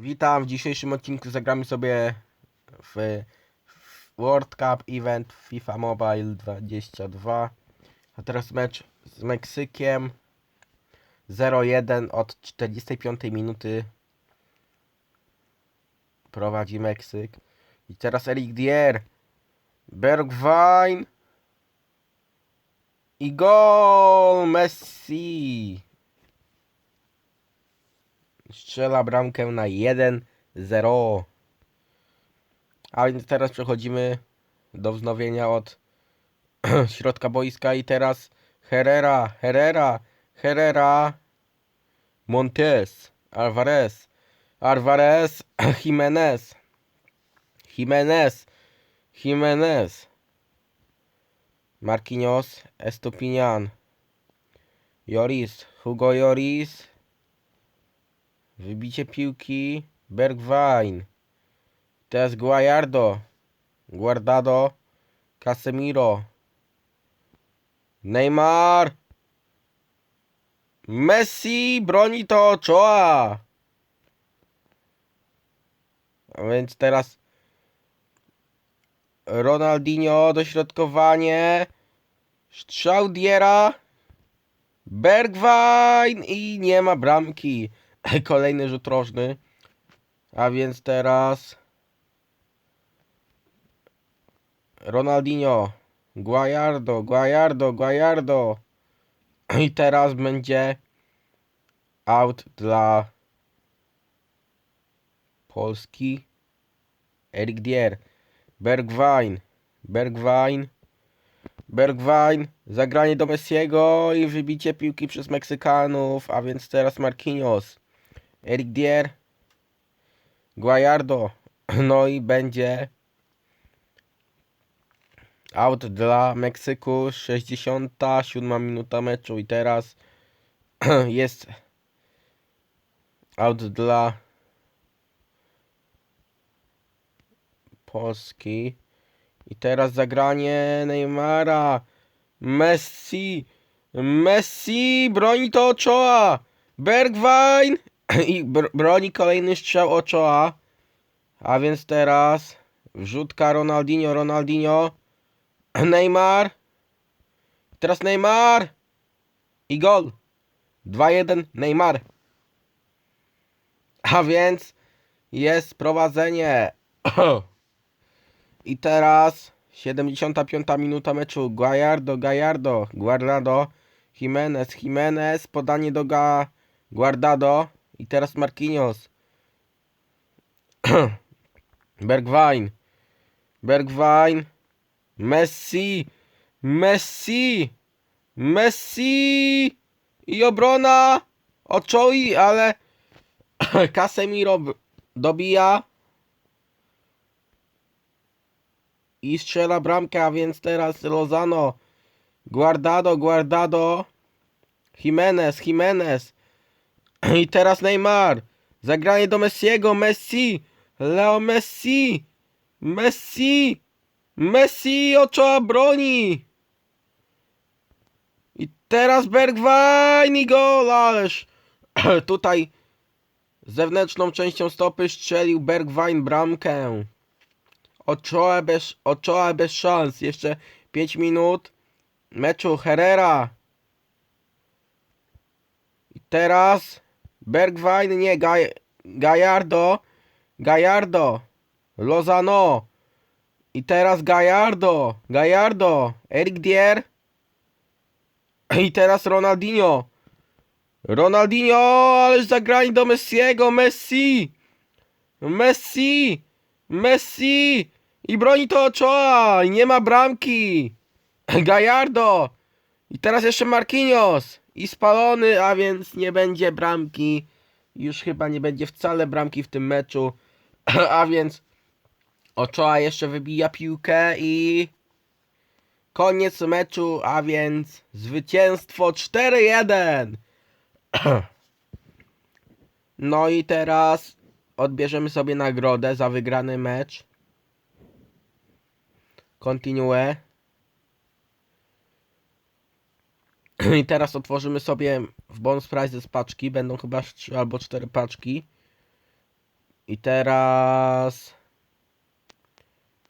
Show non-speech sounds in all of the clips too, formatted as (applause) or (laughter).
Witam, w dzisiejszym odcinku zagramy sobie w, World Cup Event FIFA Mobile 22. A teraz mecz z Meksykiem 0-1 od 45 minuty prowadzi Meksyk. I teraz Eric Dier, Bergwijn i gol Messi strzela bramkę na 1-0. A więc teraz przechodzimy do wznowienia od (clears throat) środka boiska i teraz Herrera, Herrera, Herrera, Montes, Alvarez, Alvarez, (clears throat) Jimenez, Jimenez, Jimenez, Marquinhos, Estupinian, Joris, Hugo Joris, Wybicie piłki. Bergwijn. Teraz Guajardo. Guardado. Casemiro. Neymar. Messi broni to Ochoa. A więc teraz Ronaldinho, dośrodkowanie. Strzał Diera. Bergwijn i nie ma bramki. (laughs) Kolejny rzut rożny. A więc teraz Ronaldinho, Guajardo, Guajardo, Guajardo. I teraz będzie out dla Polski. Erik Dier, Bergwijn, Bergwijn, Bergwijn, zagranie do Messiego i wybicie piłki przez Meksykanów, a więc teraz Marquinhos. Eric Dier, Guajardo, (clears throat) no i będzie out dla Meksyku, 67 minuta meczu i teraz (clears throat) jest out dla Polski. I teraz zagranie Neymara, Messi, Messi, broni to Ochoa, Bergwijn i br broni kolejny strzał Ochoa. A więc teraz wrzutka Ronaldinho, Ronaldinho, Neymar. Teraz Neymar i gol. 2-1 Neymar. A więc jest prowadzenie. (clears throat) I teraz 75 minuta meczu. Gallardo, Gallardo, Guardado, Jimenez, Jimenez, podanie do Ga Guardado. I teraz Marquinhos. (clears throat) Bergwijn. Bergwijn. Messi. Messi. Messi. I obrona. Oczoi, ale (clears throat) Casemiro dobija. I strzela bramkę, a więc teraz Lozano. Guardado, Guardado. Jimenez, Jimenez. (clears throat) I teraz Neymar. Zagranie do Messiego. Messi. Leo Messi. Messi. Messi oczoła broni. I teraz Bergwijn i gol, ależ (clears throat) tutaj zewnętrzną częścią stopy strzelił Bergwijn bramkę. Ochoa bez, Ochoa bez szans. Jeszcze 5 minut meczu Herrera. I teraz Bergwijn, nie, Gaj, Gallardo, Gallardo, Lozano. I teraz Gallardo, Gallardo, Eric Dier. I teraz Ronaldinho. Ronaldinho, ależ zagranie do Messiego, Messi. Messi, Messi. I broni to Ochoa, nie ma bramki. Gallardo. I teraz jeszcze Marquinhos. I spalony, a więc nie będzie bramki. Już chyba nie będzie wcale bramki w tym meczu. (clears throat) A więc Ochoa jeszcze wybija piłkę i koniec meczu, a więc zwycięstwo 4-1. (clears throat) No i teraz odbierzemy sobie nagrodę za wygrany mecz. Continue. (clears throat) I teraz otworzymy sobie w Bonus Prizes paczki. Będą chyba 3 albo 4 paczki. I teraz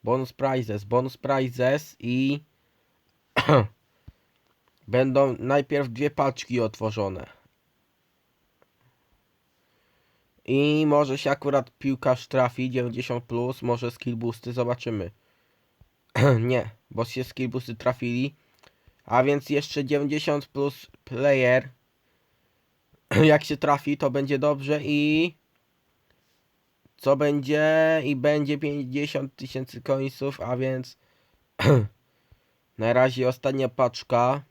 bonus prizes, bonus prizes i (clears throat) będą najpierw dwie paczki otworzone. I może się akurat piłkarz trafi 90 plus, może skill boosty, zobaczymy. (clears throat) Nie, bo się skill boosty trafili. A więc jeszcze 90 plus player. (clears throat) Jak się trafi, to będzie dobrze i co będzie? I będzie 50 tysięcy końców, a więc (clears throat) na razie ostatnia paczka.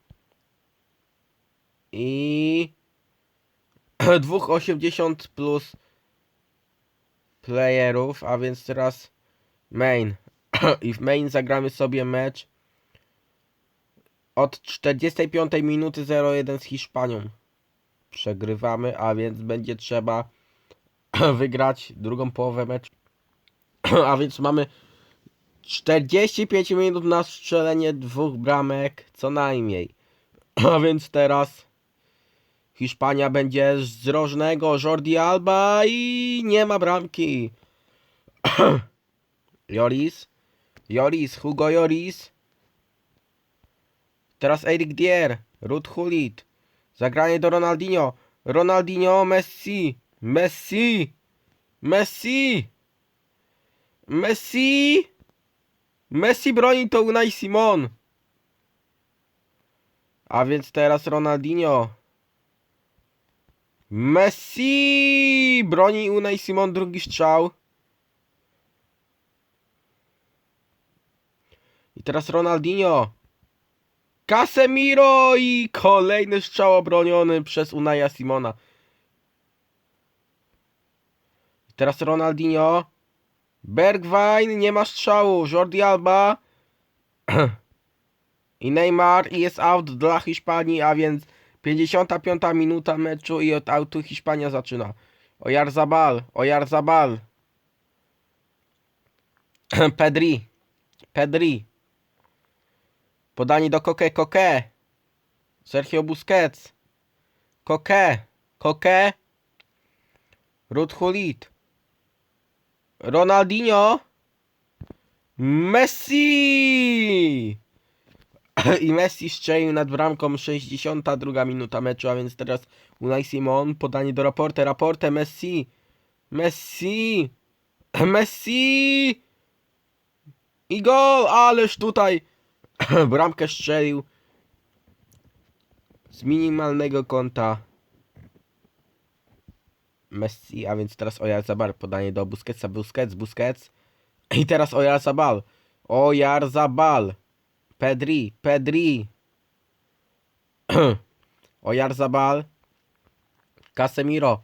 I (clears throat) dwóch 80 plus playerów, a więc teraz main. I w main zagramy sobie mecz od 45 minuty 0-1 z Hiszpanią przegrywamy, a więc będzie trzeba (clears throat) wygrać drugą połowę meczu. (clears throat) A więc mamy 45 minut na strzelenie dwóch bramek co najmniej. (clears throat) A więc teraz Hiszpania będzie z rożnego Jordi Alba i nie ma bramki. Joris. Joris, Hugo Joris. Teraz Eric Dier, Ruth Hulit. Zagranie do Ronaldinho. Ronaldinho, Messi. Messi. Messi. Messi. Messi broni to Unai Simon. A więc teraz Ronaldinho. Messi broni Unai Simon drugi strzał. I teraz Ronaldinho. Casemiro i kolejny strzał obroniony przez Unaja Simona. Teraz Ronaldinho. Bergwijn nie ma strzału. Jordi Alba. (clears throat) I Neymar i jest out dla Hiszpanii, a więc 55 minuta meczu i od autu Hiszpania zaczyna. Oyarzabal, Oyarzabal. (clears throat) Pedri. Pedri. Podanie do Koke, Koke. Sergio Busquets. Koke, Koke. Ruth Hulit. Ronaldinho. Messi! (clears throat) I Messi strzelił nad bramką 62 minuta meczu, a więc teraz Unai Simon, podanie do Raporte, Raporte, Messi, Messi, (clears throat) Messi i gol, ależ tutaj (clears throat) bramkę strzelił z minimalnego kąta Messi, a więc teraz Oyarzabal, podanie do Busquetsa, Busquets, Busquets i teraz Oyarzabal, Oyarzabal. Pedri, Pedri. (clears throat) Oyarzabal. Casemiro.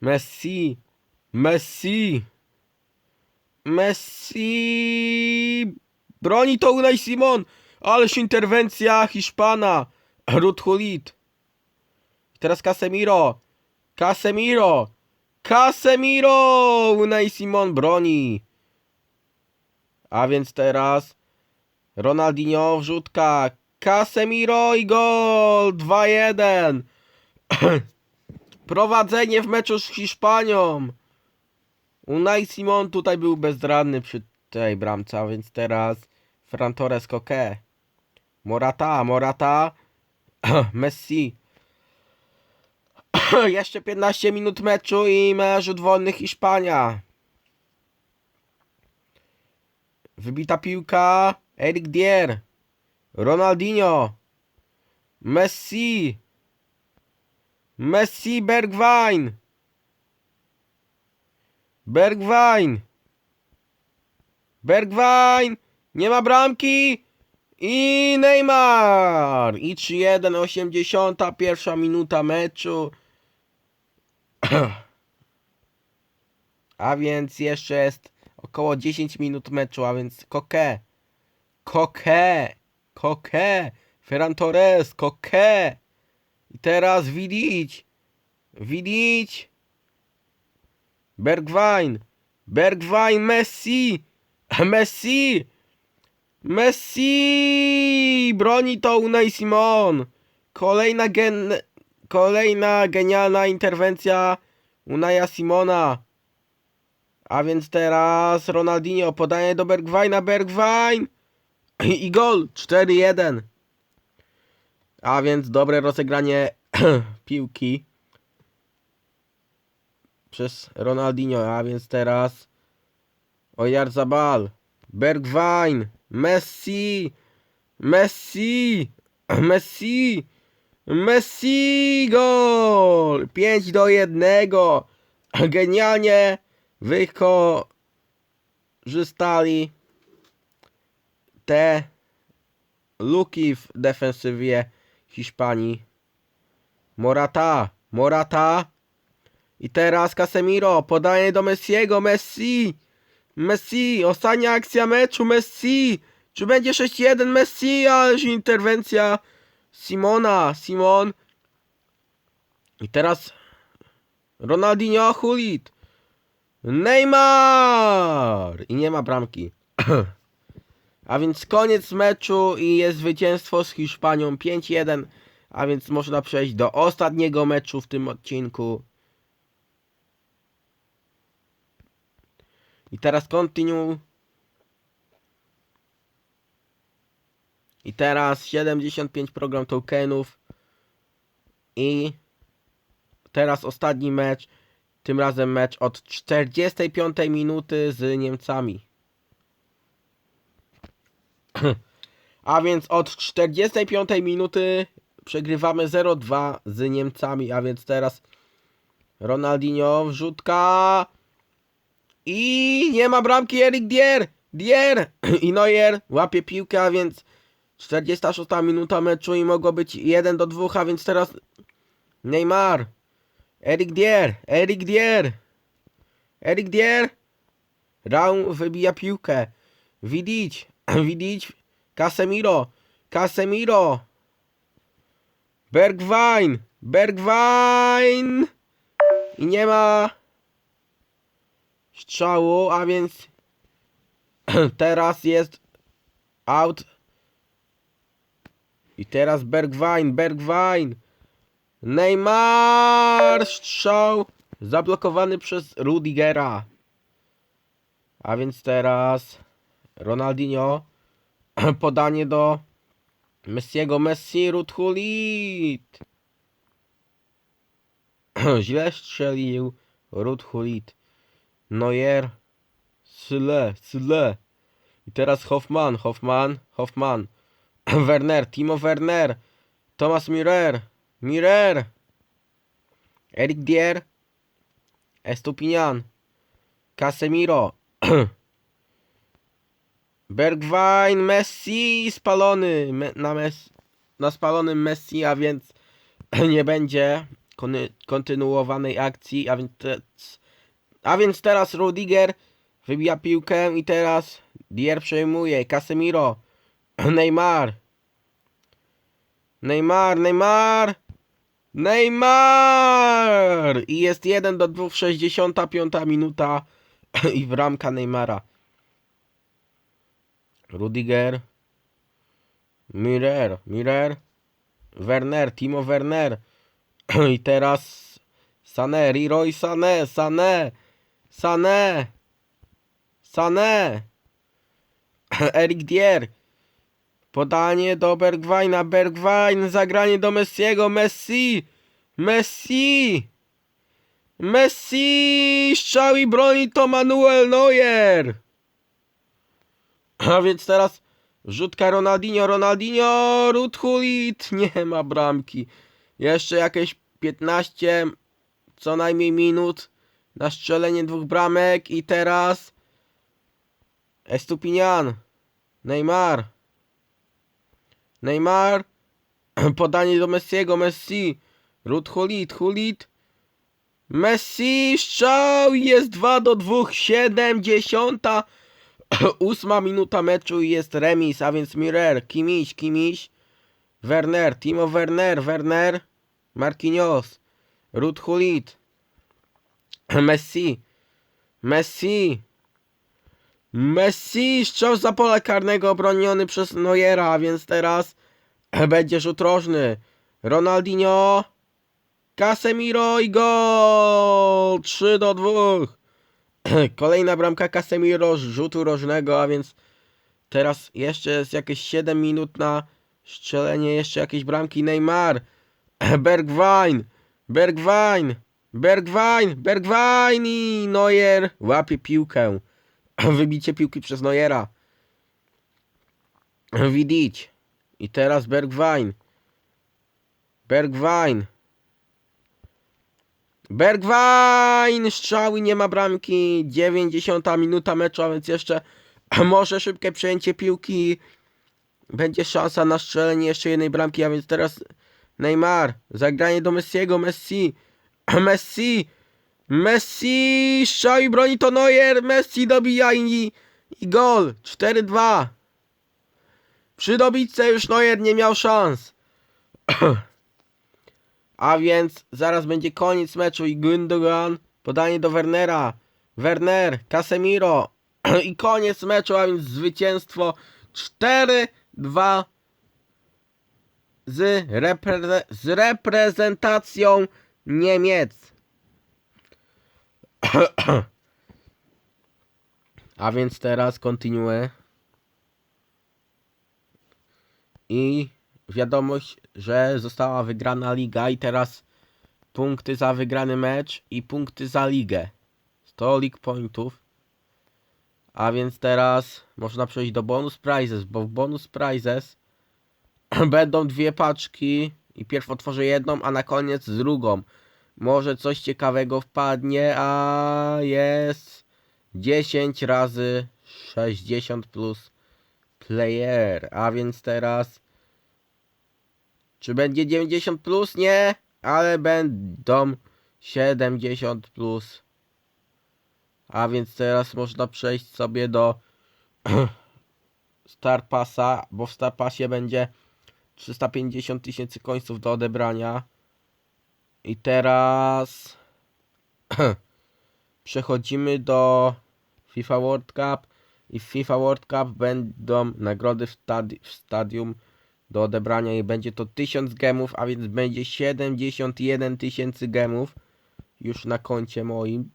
Messi. Messi. Messi. Broni to Unai Simon. Ależ interwencja Hiszpana. Ruth Hulit. Teraz Casemiro. Casemiro. Casemiro. Unai Simon broni. A więc teraz Ronaldinho, wrzutka, Casemiro i gol! 2-1! (clears throat) Prowadzenie w meczu z Hiszpanią! Unai Simon tutaj był bezradny przy tej bramce, a więc teraz Fran Torres. Morata, Morata, (clears throat) Messi. (clears throat) Jeszcze 15 minut meczu i mecz wolny Hiszpania. Wybita piłka. Eric Dier, Ronaldinho, Messi, Messi Bergwijn, Bergwijn, Bergwijn, nie ma bramki i Neymar. I 3-1, 81 minuta meczu. (clears throat) A więc jeszcze jest około 10 minut meczu, a więc koke. Koke, Koke, Ferran Torres, Koke. I teraz Vidic, Vidic, Bergwijn, Bergwijn, Messi, (laughs) Messi, Messi, broni to Unai Simon. Kolejna gen, kolejna genialna interwencja Unaja Simona. A więc teraz Ronaldinho podaje do Bergwajna, Bergwijn! I, gol! 4-1. A więc dobre rozegranie (clears throat) piłki przez Ronaldinho, a więc teraz Oyarzabal, Bergwijn, Messi, Messi, (clears throat) Messi, Messi, gol! 5 do 1. (clears throat) Genialnie wykorzystali te luki w defensywie Hiszpanii. Morata, Morata. I teraz Casemiro podaje do Messiego, Messi, Messi, ostatnia akcja meczu, Messi. Czy będzie 6-1 Messi, ależ interwencja Simona, Simon. I teraz Ronaldinho, Hulit. Neymar! I nie ma bramki. (clears throat) A więc koniec meczu i jest zwycięstwo z Hiszpanią 5-1. A więc można przejść do ostatniego meczu w tym odcinku. I teraz continue. I teraz 75 program tokenów. I teraz ostatni mecz. Tym razem mecz od 45 minuty z Niemcami. (clears throat) A więc od 45 minuty przegrywamy 0-2 z Niemcami. A więc teraz Ronaldinho wrzutka. I nie ma bramki Erik Dier. Dier (clears throat) i Neuer łapie piłkę, a więc 46 minuta meczu i mogło być 1 do 2, a więc teraz Neymar. Erik Dier, Erik Dier. Erik Dier. Raum wybija piłkę. Widić, Widić. (clears throat) Casemiro, Casemiro. Bergwijn, Bergwijn. I nie ma strzału, a więc (clears throat) teraz jest out. I teraz Bergwijn, Bergwijn. Neymar! Strzał zablokowany przez Rudigera. A więc teraz Ronaldinho. (clears throat) Podanie do Messiego. Messi, Ruthulit. (clears throat) Źle strzelił Ruthulit. Neuer. Syle, Syle. I teraz Hoffman, Hoffman, Hoffman. (clears throat) Werner, Timo Werner. Thomas Müller. Müller. Erik Dier. Estupinian. Casemiro. (clears throat) Bergwijn, Messi spalony Me, na, mes, na spalonym Messi, a więc (clears throat) nie będzie kontynuowanej akcji, a więc, a więc teraz Rudiger wybija piłkę i teraz Dier przejmuje, Casemiro, (clears throat) Neymar, Neymar, Neymar, Neymar! I jest 1 do 2, 65 minuta (clears throat) i bramka Neymara. Rudiger, Müller, Müller, Werner, Timo Werner. (clears throat) I teraz Sané, Leroy Sané, Sané, Sané, Sané, (clears throat) Erik Dier, podanie do Bergwajna, Bergwijn, zagranie do Messiego, Messi, Messi, Messi, strzał i broni to Manuel Neuer. A więc teraz rzutka Ronaldinho, Ronaldinho, Ruthulit, (laughs) nie ma bramki. Jeszcze jakieś 15 co najmniej minut na strzelenie dwóch bramek i teraz Estupinian, Neymar, Neymar, (clears throat) podanie do Messiego, Messi, Ruthulit, Hulit, Messi, strzał jest 2 do 2, 70 (clears throat) Ósma minuta meczu i jest remis, a więc Müller, Kimiś, Kimiś, Werner, Timo Werner, Werner, Marquinhos, Ruth Hulit, (clears throat) Messi, Messi, Messi, strzał za pole karnego obroniony przez Neuera, więc teraz (clears throat) będzie rzut rożny. Ronaldinho, Casemiro i gol! 3 do 2. (clears throat) Kolejna bramka Casemiro z rzutu rożnego, a więc teraz jeszcze jest jakieś 7 minut na strzelenie jeszcze jakieś bramki. Neymar, Bergwijn, Bergwijn, Bergwijn, Bergwijn i Neuer łapie piłkę. (clears throat) Wybicie piłki przez Neuera. Widzieć. I teraz Bergwijn. Bergwijn. Bergwijn! Strzały, nie ma bramki. 90 minuta meczu, a więc jeszcze (clears throat) może szybkie przejęcie piłki. Będzie szansa na strzelenie jeszcze jednej bramki, a więc teraz Neymar. Zagranie do Messiego. Messi. (clears throat) Messi. Messi. I broni to Neuer. Messi dobija i, i gol. 4-2. Przy dobitce już Neuer nie miał szans. (clears throat) A więc zaraz będzie koniec meczu i Gündogan podanie do Wernera. Werner, Casemiro (clears throat) i koniec meczu, a więc zwycięstwo 4-2 z, repre z reprezentacją Niemiec. A więc teraz kontynuuję. I wiadomość, że została wygrana liga i teraz punkty za wygrany mecz i punkty za ligę. 100 league pointów. A więc teraz można przejść do bonus prizes, bo w bonus prizes (clears throat) będą dwie paczki i pierw otworzę jedną, a na koniec drugą. Może coś ciekawego wpadnie, a jest 10 razy 60 plus player. A więc teraz czy będzie 90 plus? Nie, ale będą 70 plus. A więc teraz można przejść sobie do (clears throat) Star Passa, bo w Star Passie będzie 350 tysięcy końców do odebrania. I teraz (clears throat) przechodzimy do FIFA World Cup i w FIFA World Cup będą nagrody w, stadi w stadium do odebrania i będzie to 1000 gemów, a więc będzie 71 tysięcy gemów już na koncie moim.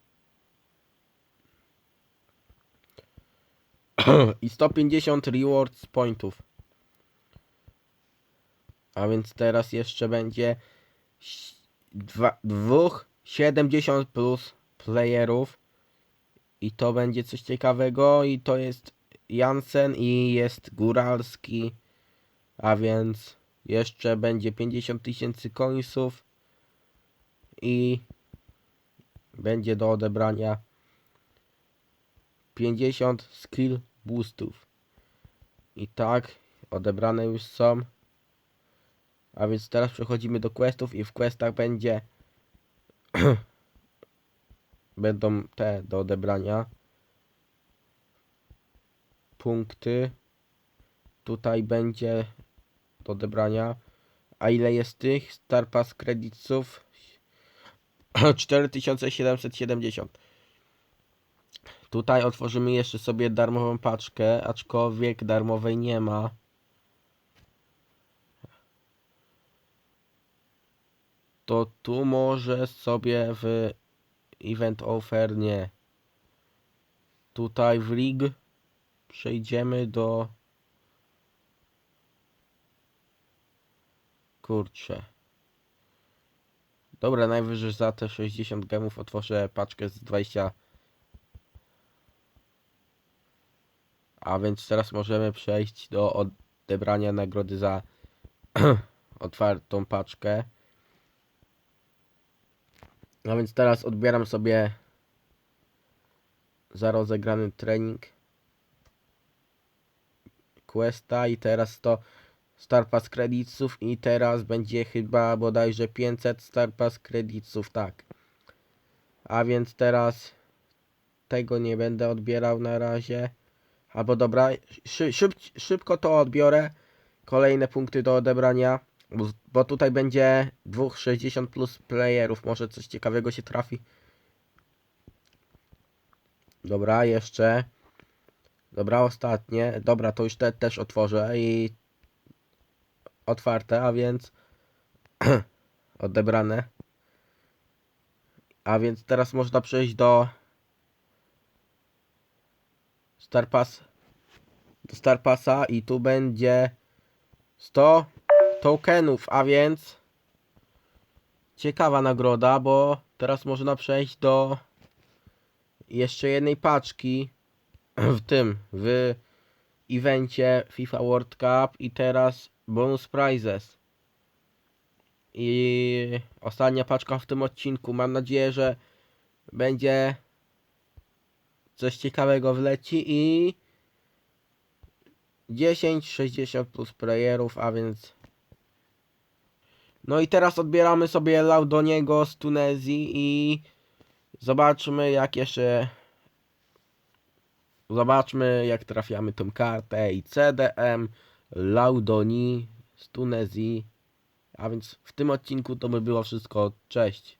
(clears throat) I 150 rewards pointów. A więc teraz jeszcze będzie ś- dwa, dwóch 70 plus playerów. I to będzie coś ciekawego. I to jest Jansen i jest Góralski. A więc jeszcze będzie 50 tysięcy końców. I będzie do odebrania 50 skill boostów. I tak, odebrane już są. A więc teraz przechodzimy do questów i w questach będzie (clears throat) będą te do odebrania punkty. Tutaj będzie do odebrania. A ile jest tych Star Pass kredytów? (clears throat) 4770. Tutaj otworzymy jeszcze sobie darmową paczkę, aczkolwiek darmowej nie ma. To tu może sobie w event offer nie. Tutaj w league przejdziemy do kurczę. Dobra, najwyżej za te 60 gemów otworzę paczkę z 20 A więc teraz możemy przejść do odebrania nagrody za (clears throat) otwartą paczkę. A więc teraz odbieram sobie za rozegrany trening Questa i teraz to Star Pass kredytów i teraz będzie chyba bodajże 500 Star Pass kredytów, tak. A więc teraz tego nie będę odbierał na razie. Albo dobra, szy, szyb, szybko to odbiorę. Kolejne punkty do odebrania. Bo, bo tutaj będzie dwóch 60 plus playerów. Może coś ciekawego się trafi. Dobra, jeszcze. Dobra, ostatnie. Dobra, to już te też otworzę i otwarte, a więc (clears throat) odebrane. A więc teraz można przejść do Star Pass do Star Passa i tu będzie 100 tokenów, a więc ciekawa nagroda, bo teraz można przejść do jeszcze jednej paczki w tym, w evencie FIFA World Cup i teraz bonus prizes. I ostatnia paczka w tym odcinku. Mam nadzieję, że będzie coś ciekawego wleci i 10, 60 plus playerów, a więc no i teraz odbieramy sobie Laudoniego z Tunezji i zobaczmy jak jeszcze zobaczmy jak trafiamy tą kartę i CDM Laudoni z Tunezji a więc w tym odcinku to by było wszystko. Cześć.